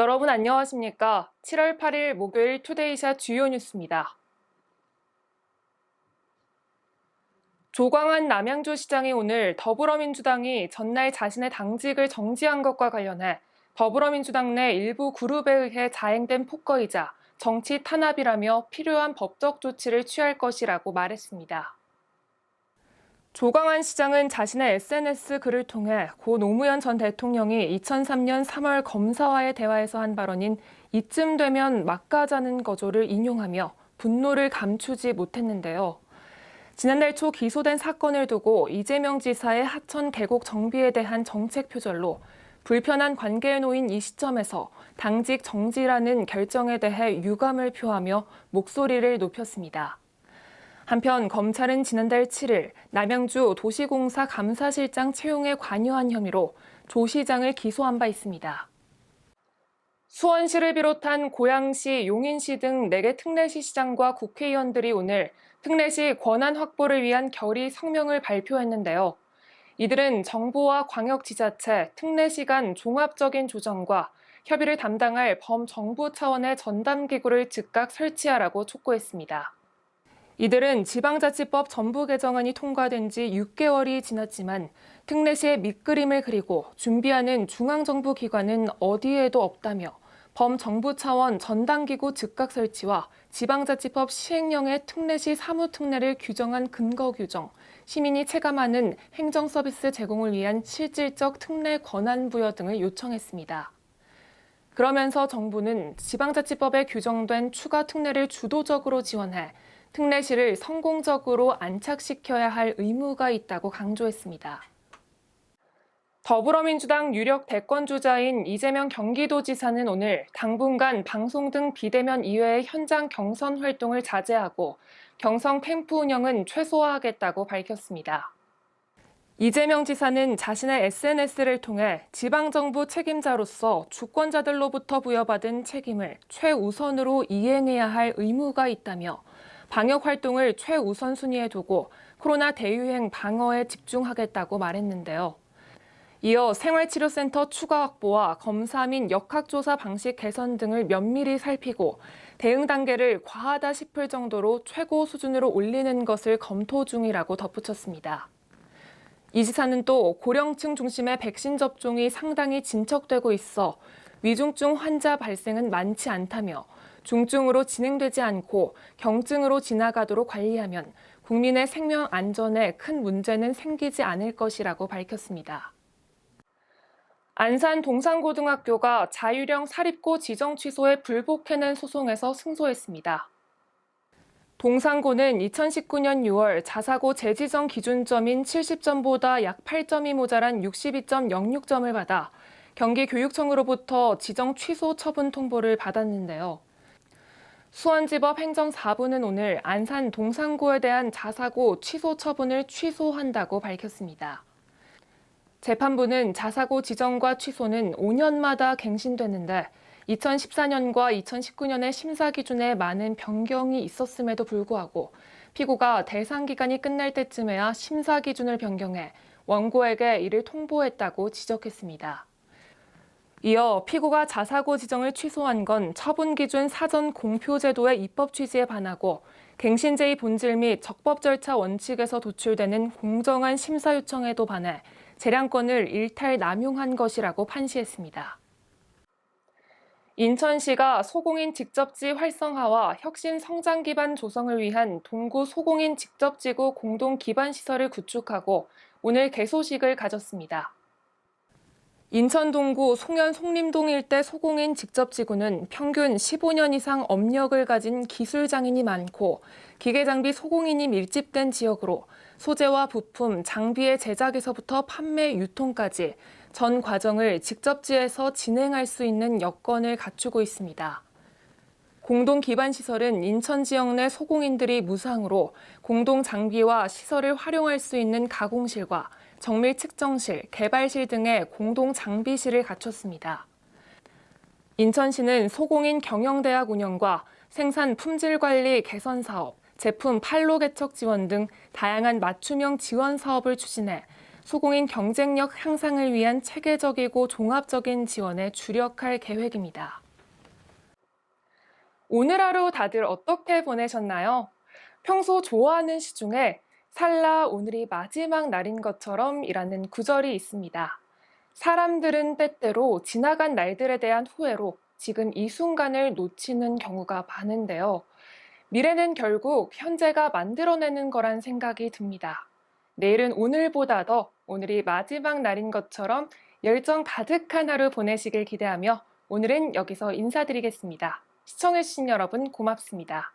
여러분 안녕하십니까? 7월 8일 목요일 투데이샷 주요 뉴스입니다. 조광한 남양주 시장이 오늘 더불어민주당이 전날 자신의 당직을 정지한 것과 관련해 더불어민주당 내 일부 그룹에 의해 자행된 폭거이자 정치 탄압이라며 필요한 법적 조치를 취할 것이라고 말했습니다. 조광한 시장은 자신의 SNS 글을 통해 고 노무현 전 대통령이 2003년 3월 검사와의 대화에서 한 발언인 이쯤 되면 막가자는 거조를 인용하며 분노를 감추지 못했는데요. 지난달 초 기소된 사건을 두고 이재명 지사의 하천 계곡 정비에 대한 정책 표절로 불편한 관계에 놓인 이 시점에서 당직 정지라는 결정에 대해 유감을 표하며 목소리를 높였습니다. 한편 검찰은 지난달 7일 남양주 도시공사 감사실장 채용에 관여한 혐의로 조 시장을 기소한 바 있습니다. 수원시를 비롯한 고양시, 용인시 등 4개 특례시 시장과 국회의원들이 오늘 특례시 권한 확보를 위한 결의 성명을 발표했는데요. 이들은 정부와 광역지자체, 특례시 간 종합적인 조정과 협의를 담당할 범정부 차원의 전담기구를 즉각 설치하라고 촉구했습니다. 이들은 지방자치법 전부 개정안이 통과된 지 6개월이 지났지만 특례시의 밑그림을 그리고 준비하는 중앙정부 기관은 어디에도 없다며 범정부 차원 전담기구 즉각 설치와 지방자치법 시행령의 특례시 사무특례를 규정한 근거 규정, 시민이 체감하는 행정서비스 제공을 위한 실질적 특례 권한 부여 등을 요청했습니다. 그러면서 정부는 지방자치법에 규정된 추가 특례를 주도적으로 지원해 특례시를 성공적으로 안착시켜야 할 의무가 있다고 강조했습니다. 더불어민주당 유력 대권주자인 이재명 경기도지사는 오늘 당분간 방송 등 비대면 이외의 현장 경선 활동을 자제하고 경선 캠프 운영은 최소화하겠다고 밝혔습니다. 이재명 지사는 자신의 SNS를 통해 지방정부 책임자로서 주권자들로부터 부여받은 책임을 최우선으로 이행해야 할 의무가 있다며 방역 활동을 최우선 순위에 두고 코로나 대유행 방어에 집중하겠다고 말했는데요. 이어 생활치료센터 추가 확보와 검사 및 역학조사 방식 개선 등을 면밀히 살피고 대응 단계를 과하다 싶을 정도로 최고 수준으로 올리는 것을 검토 중이라고 덧붙였습니다. 이 지사는 또 고령층 중심의 백신 접종이 상당히 진척되고 있어 위중증 환자 발생은 많지 않다며 중증으로 진행되지 않고 경증으로 지나가도록 관리하면 국민의 생명 안전에 큰 문제는 생기지 않을 것이라고 밝혔습니다. 안산 동산고등학교가 자유령 사립고 지정 취소에 불복해낸 소송에서 승소했습니다. 동산고는 2019년 6월 자사고 재지정 기준점인 70점보다 약 8점이 모자란 62.06점을 받아 경기교육청으로부터 지정 취소 처분 통보를 받았는데요. 수원지법 행정 4부는 오늘 안산 동산고에 대한 자사고 취소 처분을 취소한다고 밝혔습니다. 재판부는 자사고 지정과 취소는 5년마다 갱신되는데 2014년과 2019년의 심사 기준에 많은 변경이 있었음에도 불구하고 피고가 대상 기간이 끝날 때쯤에야 심사 기준을 변경해 원고에게 이를 통보했다고 지적했습니다. 이어 피고가 자사고 지정을 취소한 건 처분 기준 사전 공표 제도의 입법 취지에 반하고 갱신제의 본질 및 적법 절차 원칙에서 도출되는 공정한 심사 요청에도 반해 재량권을 일탈 남용한 것이라고 판시했습니다. 인천시가 소공인 직접지 활성화와 혁신 성장 기반 조성을 위한 동구 소공인 직접지구 공동 기반 시설을 구축하고 오늘 개소식을 가졌습니다. 인천 동구 송현 송림동 일대 소공인 직접 지구는 평균 15년 이상 업력을 가진 기술 장인이 많고 기계 장비 소공인이 밀집된 지역으로 소재와 부품, 장비의 제작에서부터 판매, 유통까지 전 과정을 직접지에서 진행할 수 있는 여건을 갖추고 있습니다. 공동 기반 시설은 인천 지역 내 소공인들이 무상으로 공동 장비와 시설을 활용할 수 있는 가공실과 정밀 측정실, 개발실 등의 공동 장비실을 갖췄습니다. 인천시는 소공인 경영대학 운영과 생산 품질 관리 개선 사업, 제품 판로 개척 지원 등 다양한 맞춤형 지원 사업을 추진해 소공인 경쟁력 향상을 위한 체계적이고 종합적인 지원에 주력할 계획입니다. 오늘 하루 다들 어떻게 보내셨나요? 평소 좋아하는 시 중에 살라 오늘이 마지막 날인 것처럼 이라는 구절이 있습니다. 사람들은 때때로 지나간 날들에 대한 후회로 지금 이 순간을 놓치는 경우가 많은데요. 미래는 결국 현재가 만들어내는 거란 생각이 듭니다. 내일은 오늘보다 더 오늘이 마지막 날인 것처럼 열정 가득한 하루 보내시길 기대하며 오늘은 여기서 인사드리겠습니다. 시청해주신 여러분 고맙습니다.